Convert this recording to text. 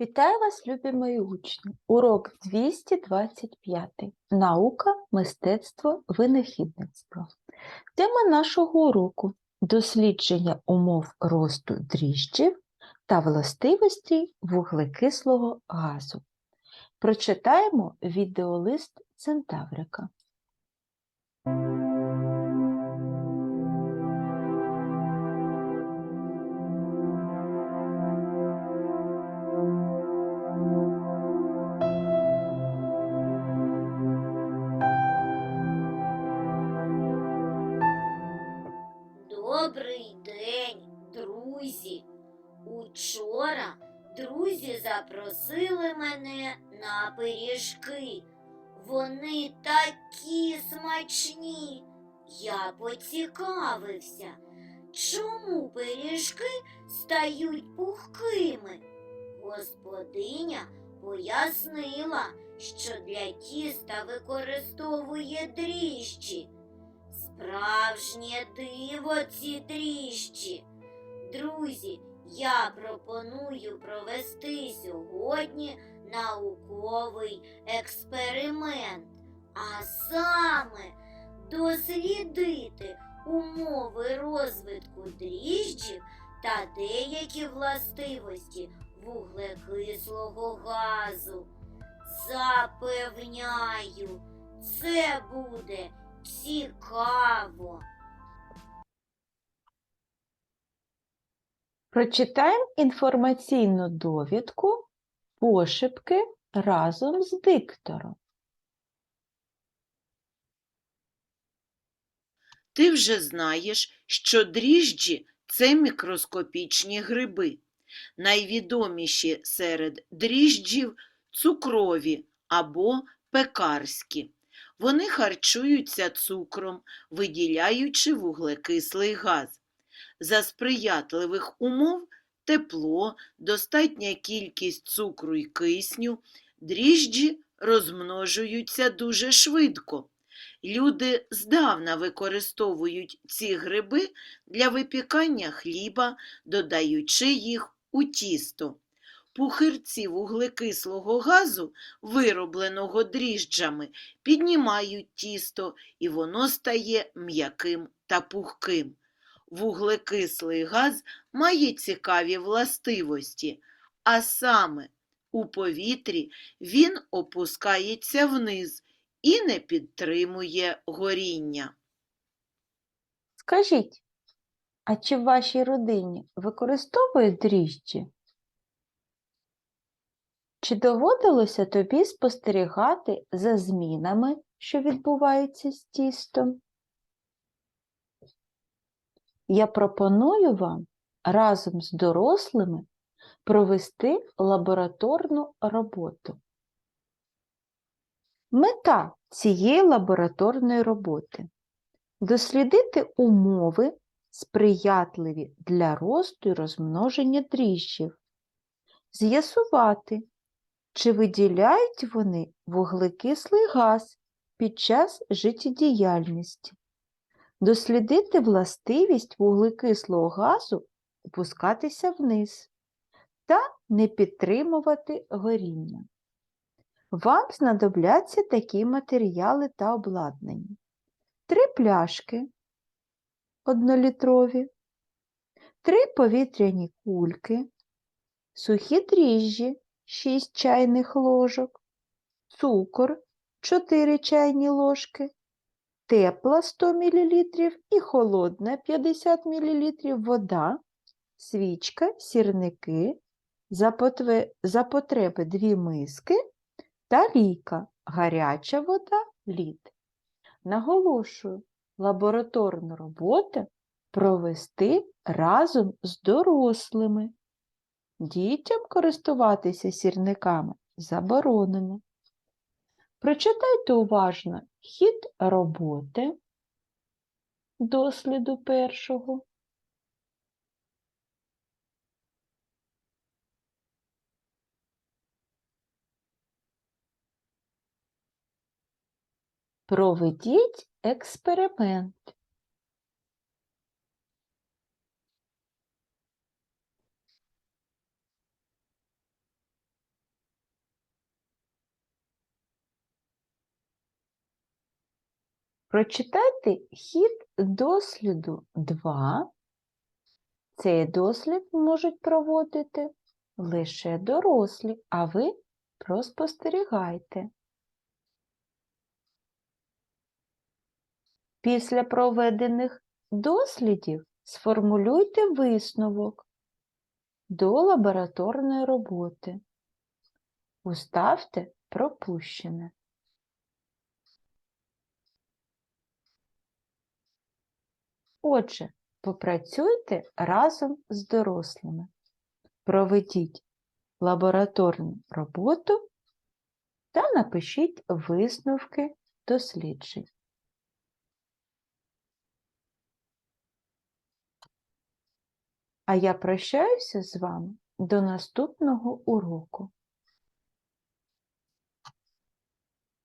Вітаю вас, любі мої учні! Урок 225. Наука, мистецтво, винахідництво. Тема нашого уроку дослідження умов росту дріжджів та властивостей вуглекислого газу. Прочитаємо відеолист Центаврика. Учора друзі запросили мене на пиріжки. Вони такі смачні. Я поцікавився, чому пиріжки стають пухкими. Господиня пояснила, що для тіста використовує дріжджі. Справжнє диво ці дріжджі. Друзі, я пропоную провести сьогодні науковий експеримент, а саме дослідити умови розвитку дріжджів та деякі властивості вуглекислого газу. Запевняю, це буде Цікаво. Прочитаємо інформаційну довідку пошепки разом з диктором. Ти вже знаєш, що дріжджі це мікроскопічні гриби. Найвідоміші серед дріжджів цукрові або пекарські. Вони харчуються цукром, виділяючи вуглекислий газ. За сприятливих умов тепло, достатня кількість цукру і кисню, дріжджі розмножуються дуже швидко. Люди здавна використовують ці гриби для випікання хліба, додаючи їх у тісто. Пухирці вуглекислого газу, виробленого дріжджами, піднімають тісто, і воно стає м'яким та пухким. Вуглекислий газ має цікаві властивості, а саме у повітрі він опускається вниз і не підтримує горіння. Скажіть, а чи в вашій родині використовують дріжджі? Чи доводилося тобі спостерігати за змінами, що відбуваються з тістом? Я пропоную вам разом з дорослими провести лабораторну роботу. Мета цієї лабораторної роботи дослідити умови, сприятливі для росту і розмноження дріжджів, з'ясувати, чи виділяють вони вуглекислий газ під час життєдіяльності, дослідити властивість вуглекислого газу опускатися вниз та не підтримувати горіння. Вам знадобляться такі матеріали та обладнання. Три пляшки однолітрові, три повітряні кульки, сухі дріжджі 6 чайних ложок, цукор 4 чайні ложки, тепла 100 мл і холодна 50 мл вода, свічка, сірники, за, потреби 2 миски та ліка, гаряча вода, лід. Наголошую, лабораторну роботу провести разом з дорослими. Дітям користуватися сірниками заборонено. Прочитайте уважно хід роботи досліду першого. Проведіть експеримент. Прочитайте хід досліду 2. Цей дослід можуть проводити лише дорослі, а ви проспостерігайте. Після проведених дослідів сформулюйте висновок до лабораторної роботи. Уставте пропущене. Отже, попрацюйте разом з дорослими. Проведіть лабораторну роботу та напишіть висновки досліджень. А я прощаюся з вами до наступного уроку.